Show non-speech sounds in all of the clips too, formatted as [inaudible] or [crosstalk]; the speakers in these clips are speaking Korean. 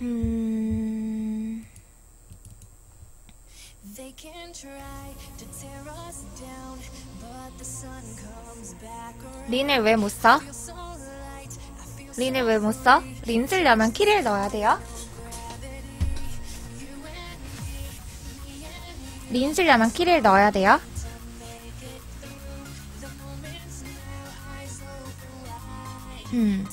음, They can try to tear us down, but the sun comes back around. 린을 왜 못 써? 린을 왜 못 써? 린 쓰려면 키를 넣어야 돼요. 린 쓰려면 키를 넣어야 돼요. 음.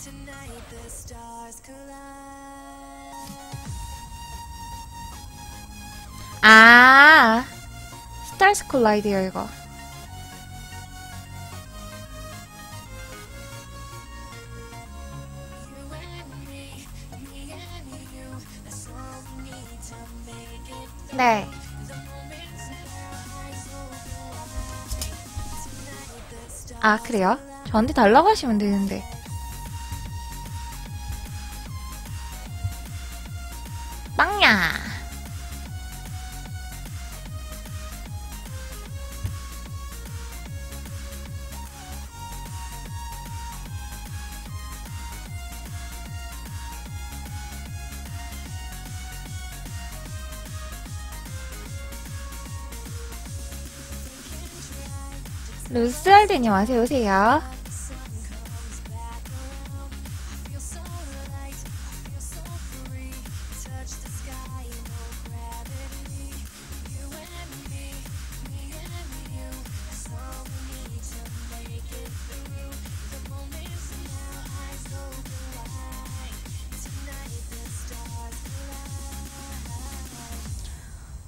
스타스 콜라이드요, 이거. 네. 아, 그래요? 저한테 달라고 하시면 되는데. 루스알드님 어서 오세요.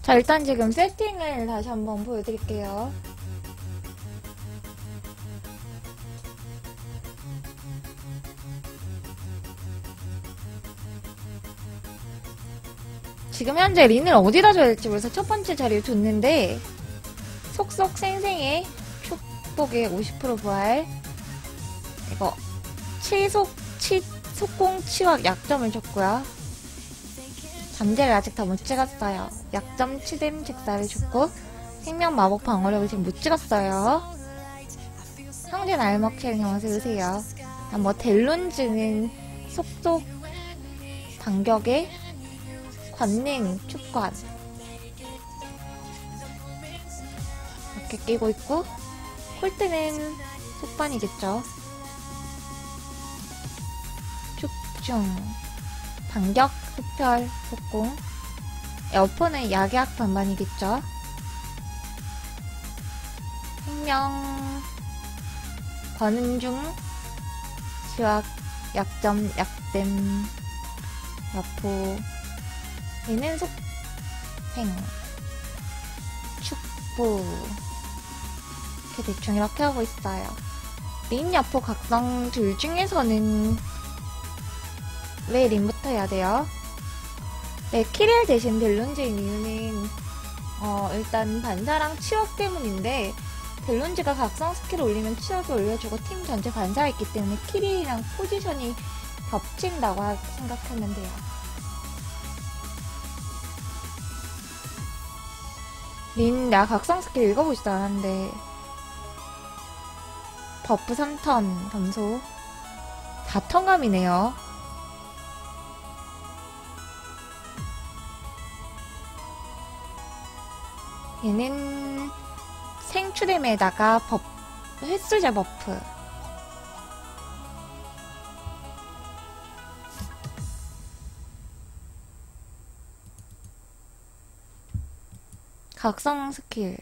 자, 일단 지금 세팅을 다시 한번 보여드릴게요. 지금 현재 린을 어디다 줘야 될지 모르겠어 첫 번째 자리를 뒀는데 속속 생생해. 축복의 50% 부활. 이거 치속 치 속공 치확 약점을 줬고요. 잠재를 아직 다 못 찍었어요. 약점 치댐 직사를 줬고 생명 마법 방어력을 지금 못 찍었어요. 알먹체를 어서 오세요. 아, 뭐 델론즈는 속속 반격에 관능 축관 이렇게 끼고 있고 콜트는 속반이겠죠? 축중 반격 흡혈 속공. 여포는 약약 반반이겠죠? 생명 권은중 수학 약점 약댐 여포 얘는 속행 축부 이렇게 대충 이렇게 하고 있어요 린 여포 각성 둘 중에서는 왜 린부터 해야 돼요? 네, 키릴 대신 델론즈인 이유는 어, 일단 반사랑 치역 때문인데 델론즈가 각성 스킬 올리면 치역이 올려주고 팀 전체 반사했기 때문에 키릴이랑 포지션이 겹친다고 하- 생각하면 돼요. 린, 내가 각성 스킬 읽어보지도 않았는데. 버프 3턴 점소. 4턴감이네요. 얘는 생추뎀에다가 버 횟수제 버프 각성 스킬.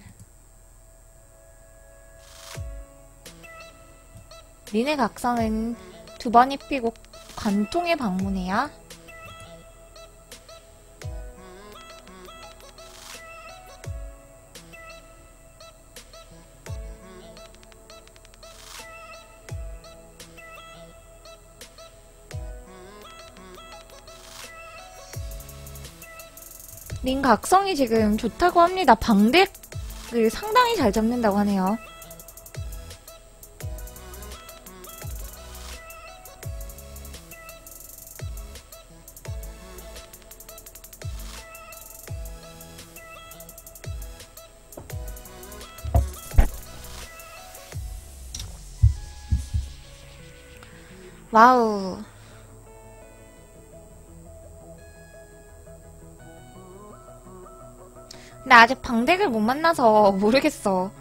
린의 각성은 두 번 입히고 관통에 방문해야 린 각성이 지금 좋다고 합니다. 방백을 상당히 잘 잡는다고 하네요. 와우. 아직 방덱을 못 만나서 [laughs] 모르겠어.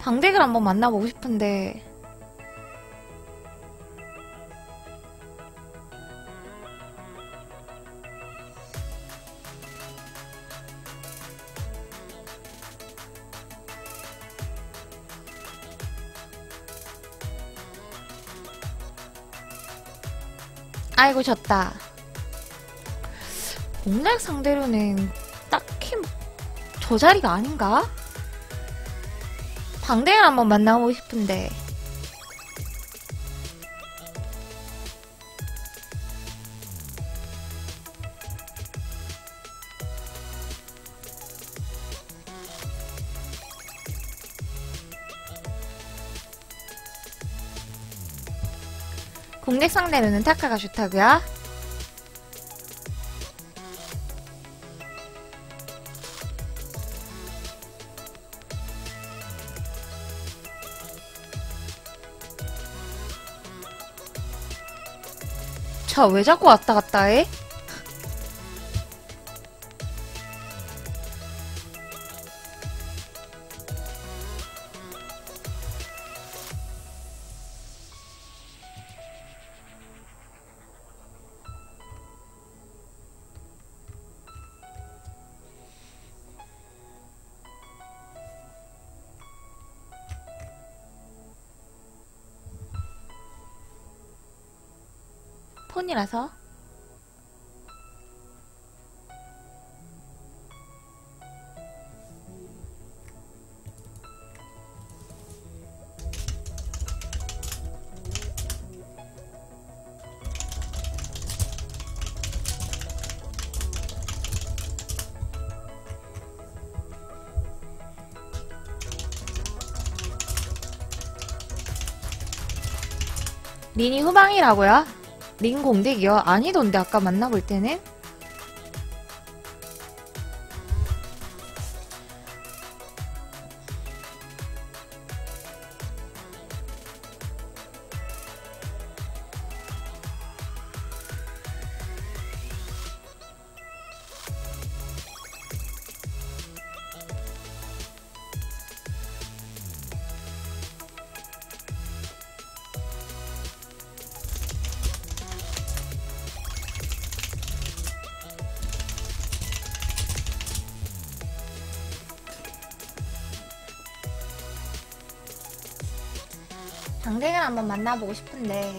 방덱을 한번 만나보고 싶은데. 아이고 졌다. 공략 상대로는 저 자리가 아닌가? 방댕을 한번 만나보고 싶은데. 공략 상대로는 타카가 좋다고요? 왜 자꾸 왔다 갔다 해? 폰이라서? 린이 후방이라고요? 린 공덱이요? 아니던데 아까 만나볼 때는? 만나보고 싶은데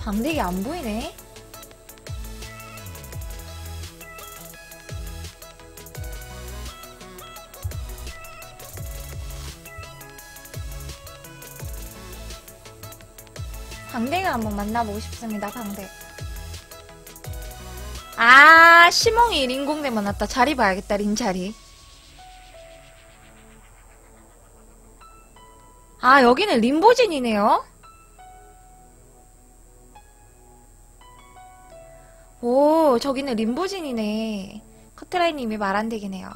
방댕이 안 보이네? 방댕을 한번 만나보고 싶습니다, 방댕. 아, 시몽이 린공대 만났다. 자리 봐야겠다, 린 자리. 아, 여기는 림보진이네요? 저기는 림보진이네. 커트라인님이 말안 되기네요.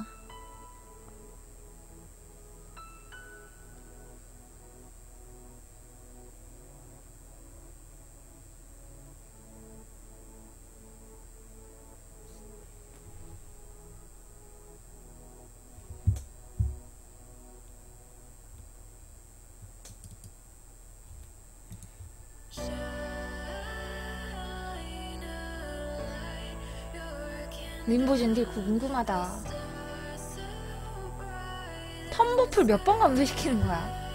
림보진 딜 궁금하다. 텀버풀 몇 번 감소시키는 거야?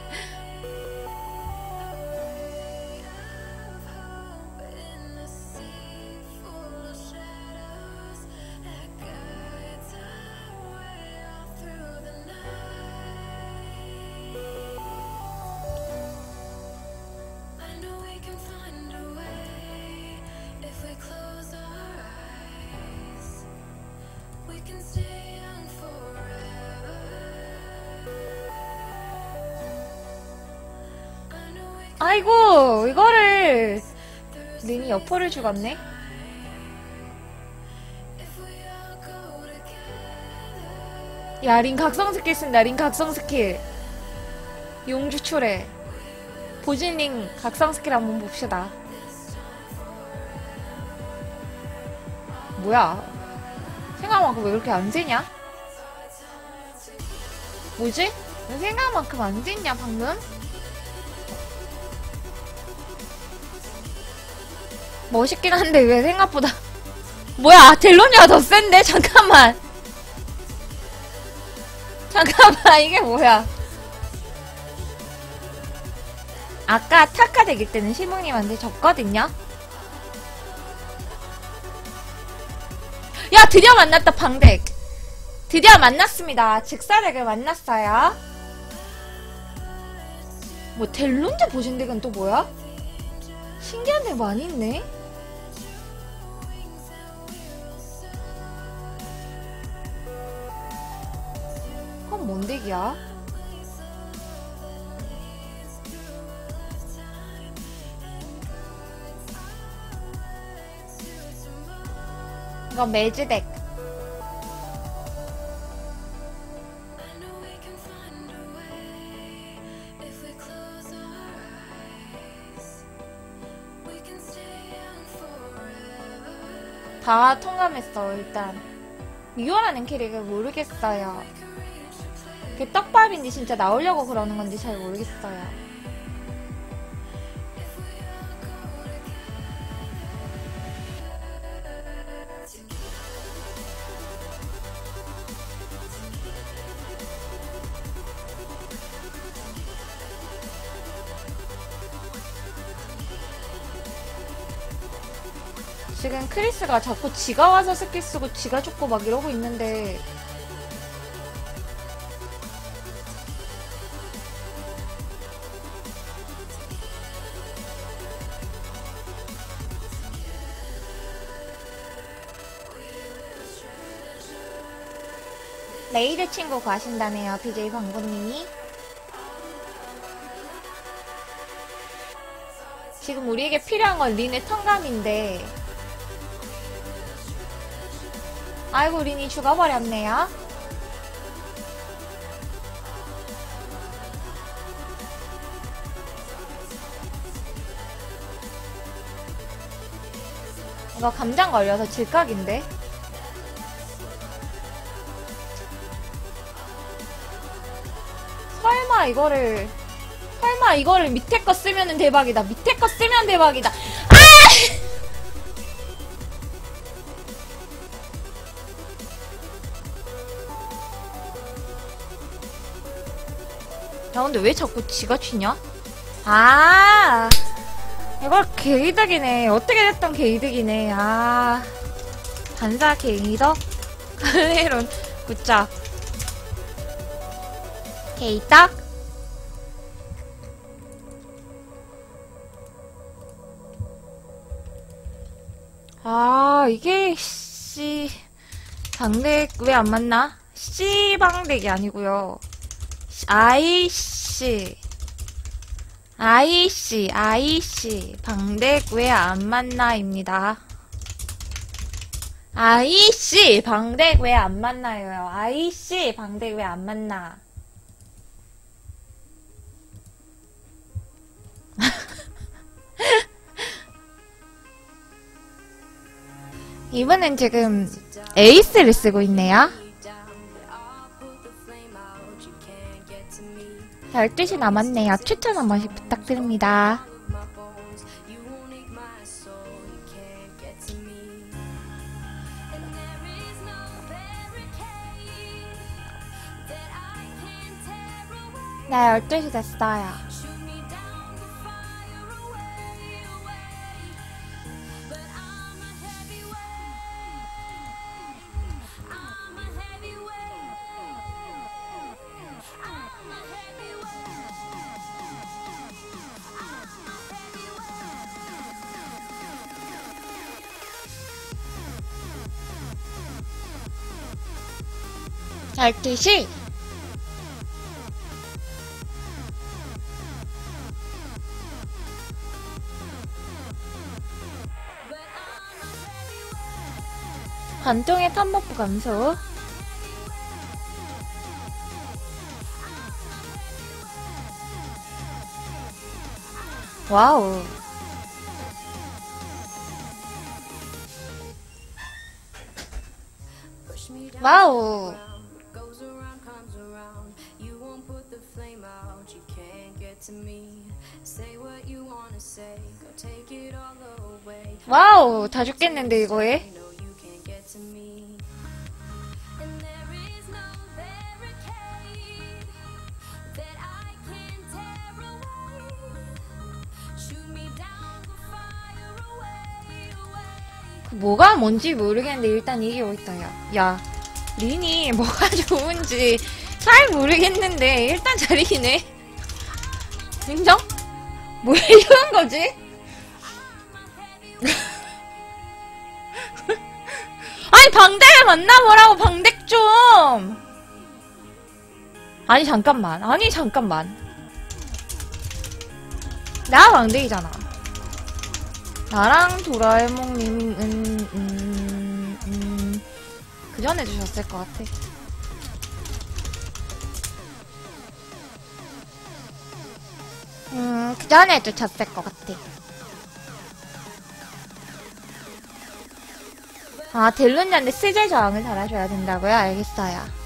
여포를 죽었네? 야, 린 각성 스킬 쓴다, 린 각성 스킬. 용주 초래. 보진링 각성 스킬 한번 봅시다. 뭐야? 생각만큼 왜 그렇게 안 세냐? 뭐지? 생각만큼 안 됐냐, 방금? 멋있긴 한데 왜 생각보다. [laughs] 뭐야 델로니가 더 센데? 잠깐만. 잠깐만 이게 뭐야? 아까 타카 대기 때는 실무님한테 졌거든요? 야 드디어 만났다 방덱 드디어 만났습니다. 직사덱을 만났어요. 뭐 델론즈 보신 덱은 또 뭐야? 신기한 덱 많이 있네 그건 뭔 덱이야? 이건 매즈덱 I know we can find a way if we close our eyes. We can stay young forever. 다 통감했어 일단 유언하는 캐릭을 모르겠어요 그게 떡밥인지 진짜 나오려고 그러는 건지 잘 모르겠어요. 지금 크리스가 자꾸 지가 와서 스킬 쓰고 지가 죽고 막 이러고 있는데 레이드 친구 가신다네요 BJ 방구님이 지금 우리에게 필요한 건 린의 턴감인데 아이고 린이 죽어버렸네요. 이거 감장 걸려서 질각인데. 이거를 설마 이거를 밑에 거 쓰면은 대박이다. 밑에 거 쓰면 대박이다. 아! 야, 근데 왜 자꾸 지가 튀냐? 아, 이걸 개이득이네. 어떻게 됐던 개이득이네. 아, 반사 개이덕? 칼레론, 굿짝. 개이덕? 아, 이게, 씨, 방덱 왜안 맞나? C 방덱이 아니고요. 아이씨. 아이씨, 아이씨. 방덱 왜안 만나입니다. 아이씨, 방덱 왜안 만나요? 아이씨, 방덱 왜안 만나? 이분은 지금 에이스를 쓰고 있네요. 12시 남았네요. 추천 한 번씩 부탁드립니다. 네, 12시 됐어요. 시 관종의 탐목부 감소. 와우. 와우 와우, 다 죽겠는데, 이거에? 그 뭐가 뭔지 모르겠는데, 일단 이기고 있다, 야. 야, 린이 뭐가 좋은지 잘 모르겠는데, 일단 잘 이기네. 인정? 뭐 이런 거지? 만나보라고, 방댁 좀! 아니, 잠깐만. 아니, 잠깐만. 나 방대이잖아. 나랑 도라에몽님은, 음, 음, 그 전에 주셨을 것 같아. 음, 그 전에 주셨을 것 같아. 아, 델룬이한테 스제 저항을 달아줘야 된다고요? 알겠어요.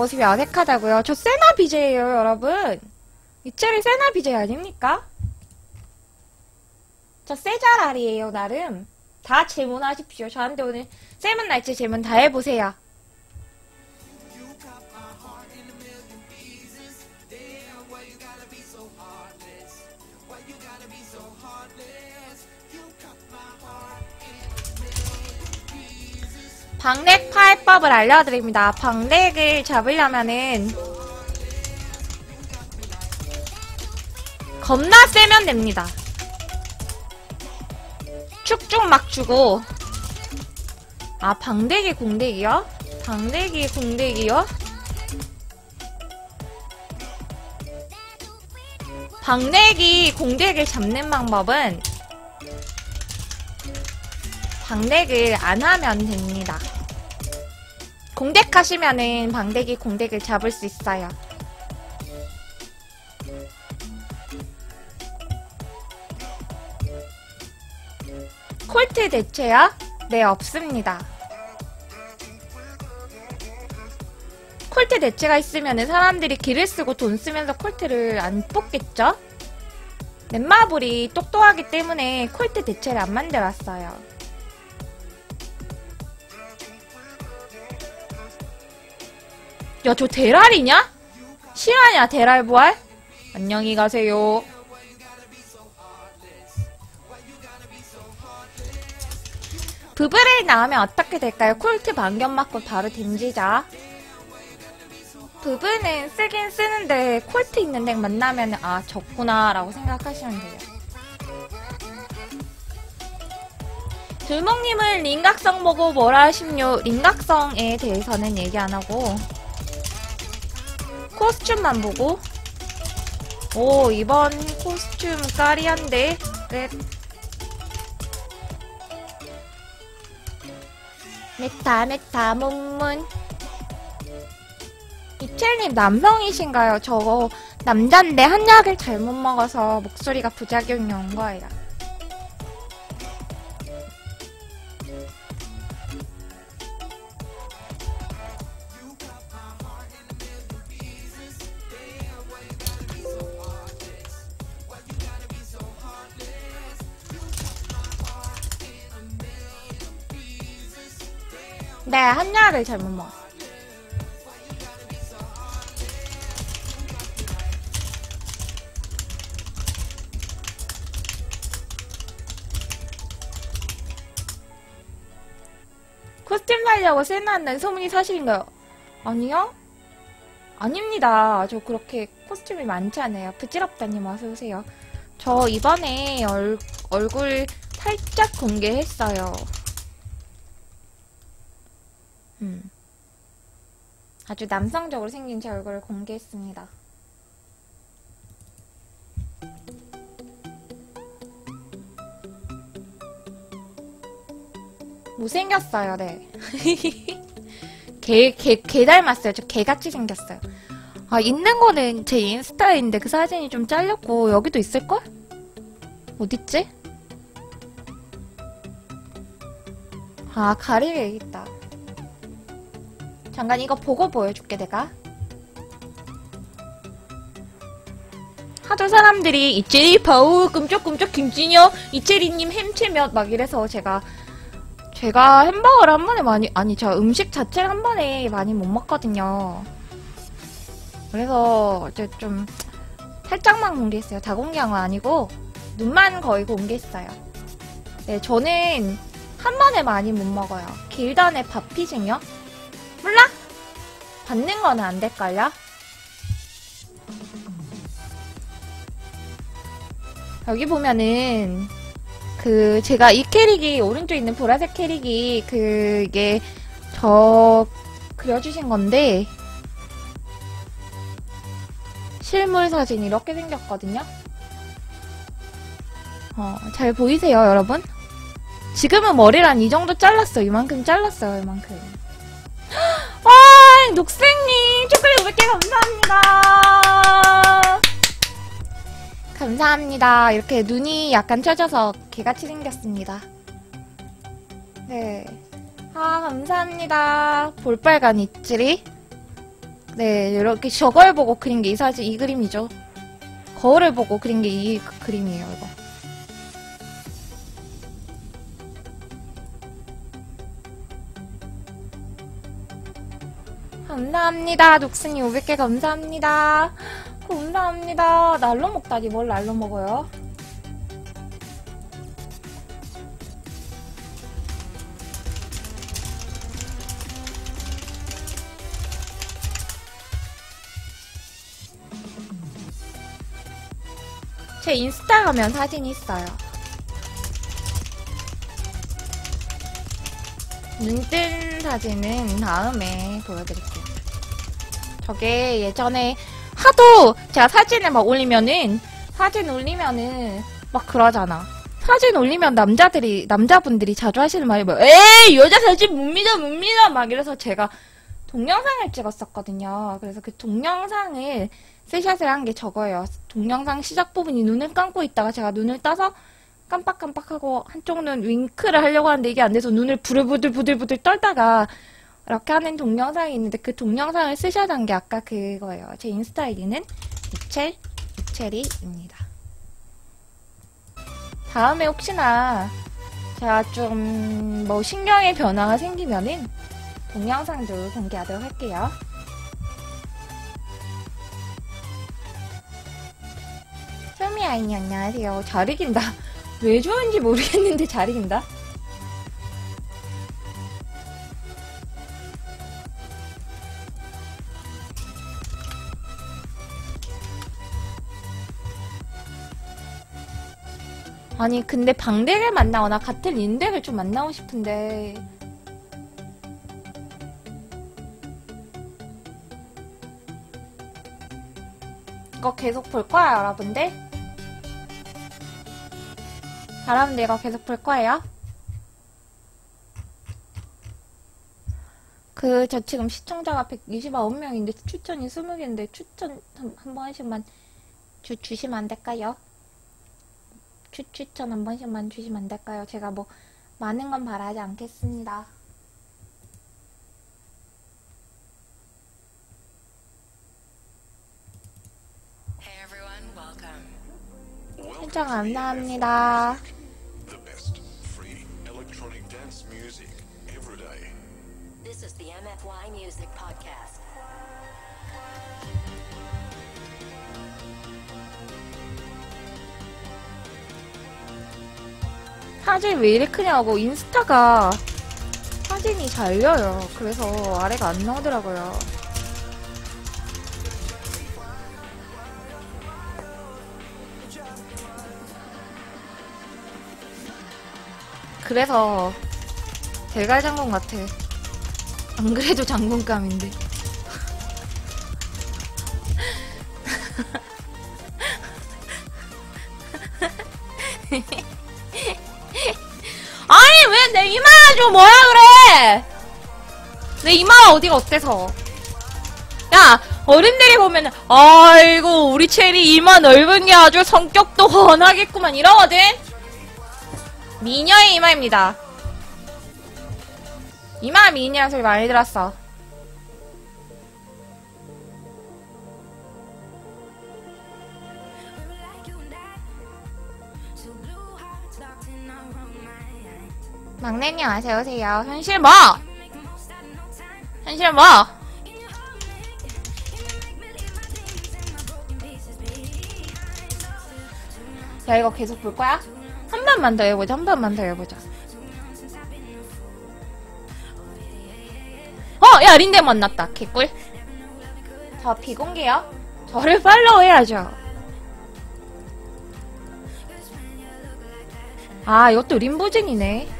모습이 어색하다고요? 저 세나 BJ예요, 여러분. 이채리 세나 BJ 아닙니까? 저 세자랄이에요, 나름. 다 질문하십시오. 저한테 오늘 세븐 날치 질문 다 해보세요. 방렉 파이법을 알려드립니다. 방렉을 잡으려면은 겁나 세면 됩니다. 축축 막 주고 아 방대기 공대기요? 방대기 공대기요? 방대기 공대기를 잡는 방법은 방렉을 안 하면 됩니다. 공덱 하시면은 방대기 공덱을 잡을 수 있어요. 콜트 대체요? 네, 없습니다. 콜트 대체가 있으면은 사람들이 길을 쓰고 돈 쓰면서 콜트를 안 뽑겠죠? 넷마블이 똑똑하기 때문에 콜트 대체를 안 만들었어요. 야, 저 대랄이냐? 실화냐, 대랄 부활? 안녕히 가세요. 부브레이 나오면 어떻게 될까요? 콜트 반격 맞고 바로 댐지자. 부브는 쓰긴 쓰는데 콜트 있는 덱 만나면 아 적구나 라고 생각하시면 돼요. 들목님은 링각성 보고 뭐라 하심요? 링각성에 대해서는 얘기 안 하고 코스튬만 보고 오 이번 코스튬 까리한데 넷 메타 메타 문문 이첼님 남성이신가요? 저 남잔데 한약을 잘못 먹어서 목소리가 부작용이 온 거예요. 네, 한약을 잘못 먹었어요. 코스튬 살려고 세나한다는 소문이 사실인가요? 아니요? 아닙니다. 저 그렇게 코스튬이 많지 않아요. 부질없다님 어서오세요. 저 이번에 얼, 얼굴 살짝 공개했어요. 음. 아주 남성적으로 생긴 제 얼굴을 공개했습니다. 못생겼어요, 네. [laughs] 개, 개, 개 닮았어요. 저 개같이 생겼어요. 아, 있는 거는 제 인스타에 있는데 그 사진이 좀 잘렸고, 여기도 있을걸? 어딨지? 아, 가리개 있다. 잠깐 이거 보고 보여줄게, 내가. 하도 사람들이 이채리 파우 끔쩍끔쩍 김진영 이채리님 햄채몇 막 이래서 제가 제가 햄버거를 한 번에 많이 아니 저 음식 자체를 한 번에 많이 못 먹거든요. 그래서 이제 좀 살짝만 공개했어요. 다 공개한 건 아니고 눈만 거의 공개했어요. 네, 저는 한 번에 많이 못 먹어요. 길단의 밥피징요? 몰라? 받는 거는 안 될걸요? 여기 보면은 그 제가 이 캐릭이 오른쪽에 있는 보라색 캐릭이 그게 저 그려주신 건데 실물 사진 이렇게 생겼거든요. 어, 잘 보이세요, 여러분? 지금은 머리를 한이 정도 잘랐어요. 이만큼 잘랐어요, 이만큼. 와, 녹색님 초콜릿 500개 감사합니다. 감사합니다. 이렇게 눈이 약간 쪄져서 개같이 생겼습니다. 네. 아, 감사합니다. 볼빨간 이치리. 네, 이렇게 저걸 보고 그린 게 이 사진, 이 그림이죠. 거울을 보고 그린 게 이 그림이에요, 이거. 감사합니다. 녹슨이 500개 감사합니다. 감사합니다. 날로 먹다니 뭘 날로 먹어요? 제 인스타 가면 사진 있어요. 눈뜬 사진은 다음에 보여드릴게요. 저게 예전에 하도 제가 사진을 막 올리면은 사진 올리면은 막 그러잖아. 사진 올리면 남자들이 남자분들이 자주 하시는 말이 뭐 에이 여자 사진 못 믿어 못 믿어 막 이래서 제가 동영상을 찍었었거든요. 그래서 그 동영상을 스샷을 한 게 저거예요. 동영상 시작 부분이 눈을 감고 있다가 제가 눈을 떠서 깜빡깜빡하고 한쪽 눈 윙크를 하려고 하는데 이게 안 돼서 눈을 부들부들 부들부들 떨다가 이렇게 하는 동영상이 있는데 그 동영상을 쓰셔던 게 아까 그거예요. 제 인스타 아이디는 이첼, 이첼이입니다. 다음에 혹시나 제가 좀 뭐 신경의 변화가 생기면은 동영상도 공개하도록 할게요. 소미 아이님 안녕하세요. 잘 이긴다. [laughs] 왜 좋은지 모르겠는데 잘 이긴다. 아니 근데 방덱을 만나거나 같은 인덱을 좀 만나고 싶은데 이거 계속 볼 거야 여러분들? 여러분들 이거 계속 볼 거예요? 그 저 지금 시청자가 129명인데 추천이 20개인데 추천 한, 한 번씩만 주, 주시면 안 될까요? 추, 추천 한 번씩만 주시면 안 될까요? 제가 뭐 많은 건 바라지 않겠습니다. Hey everyone, welcome. 신청 감사합니다. The best free electronic dance music every day. This is the MFY Music Podcast. 사진 왜 이리 크냐고 인스타가 사진이 잘려요. 그래서 아래가 안 나오더라고요. 그래서 대갈 장군 같아. 안 그래도 장군감인데. 내 이마에 가지고 뭐라 그래! 내 이마가 어디가 어때서? 야, 어른들이 보면, 아이고, 우리 체리 이마 넓은 게 아주 성격도 훤하겠구만, 이러거든? 미녀의 이마입니다. 이마 미녀라는 소리 많이 들었어. 막내님 아세요, 오세요. 현실 뭐? 현실 뭐? 야, 이거 계속 볼 거야? 한 번만 더 해보자, 한 번만 더 해보자. 어, 야, 린데 만났다. 개꿀. 저 비공개요? 저를 팔로우 해야죠. 아, 이것도 림보진이네.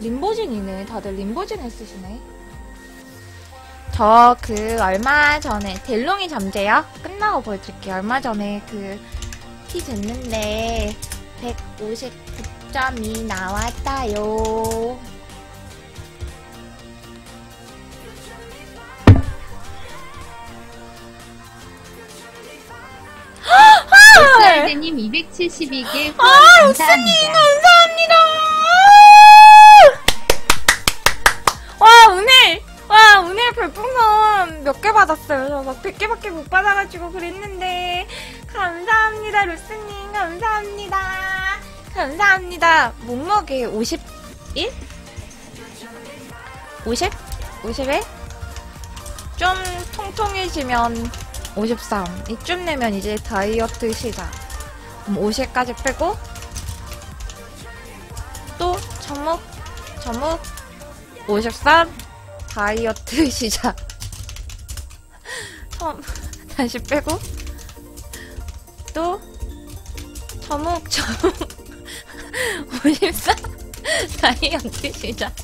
림보진이네. 다들 림보진을 쓰시네. 저 그 얼마 전에 델롱이 잠재요? 끝나고 보여줄게요. 얼마 전에 그티 줬는데 159점이 나왔다요. 스알드님 272개 아, 후원 우스님 감사합니다. 감사합니다. 와 오늘 별풍선 몇 개 받았어요. 저 막 100개밖에 못 받아가지고 그랬는데 감사합니다 루스님 감사합니다. 감사합니다. 몸무게 51? 50? 51? 좀 통통해지면 53. 이쯤 되면 이제 다이어트 시작. 50까지 빼고 또 점목 점목 53 다이어트 [laughs] 시작. 처음 다시 빼고. 또 점목 점목 54 다이어트 시작. [laughs]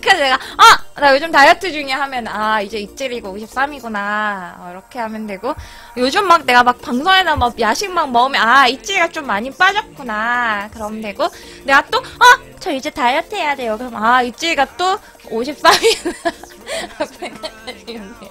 그래서 내가 아! 나 요즘 다이어트 중이야 하면 아 이제 이틀이고 53이구나. 이렇게 하면 되고. 요즘 막 내가 막 방송에다 막 야식 막 먹으면 아 이찌가 좀 많이 빠졌구나. 그러면 되고. 내가 또 어! 저 이제 다이어트 해야 돼요. 그럼 아 이찌가 또 53이구나 생각하시면 돼요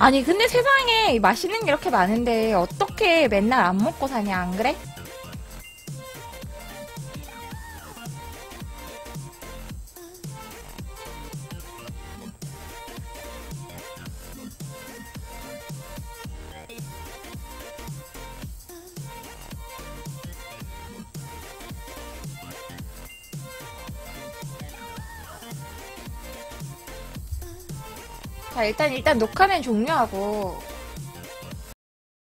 아니 근데 세상에 맛있는 게 이렇게 많은데 어떻게 맨날 안 먹고 사냐 안 그래? 자 일단 일단 녹화는 종료하고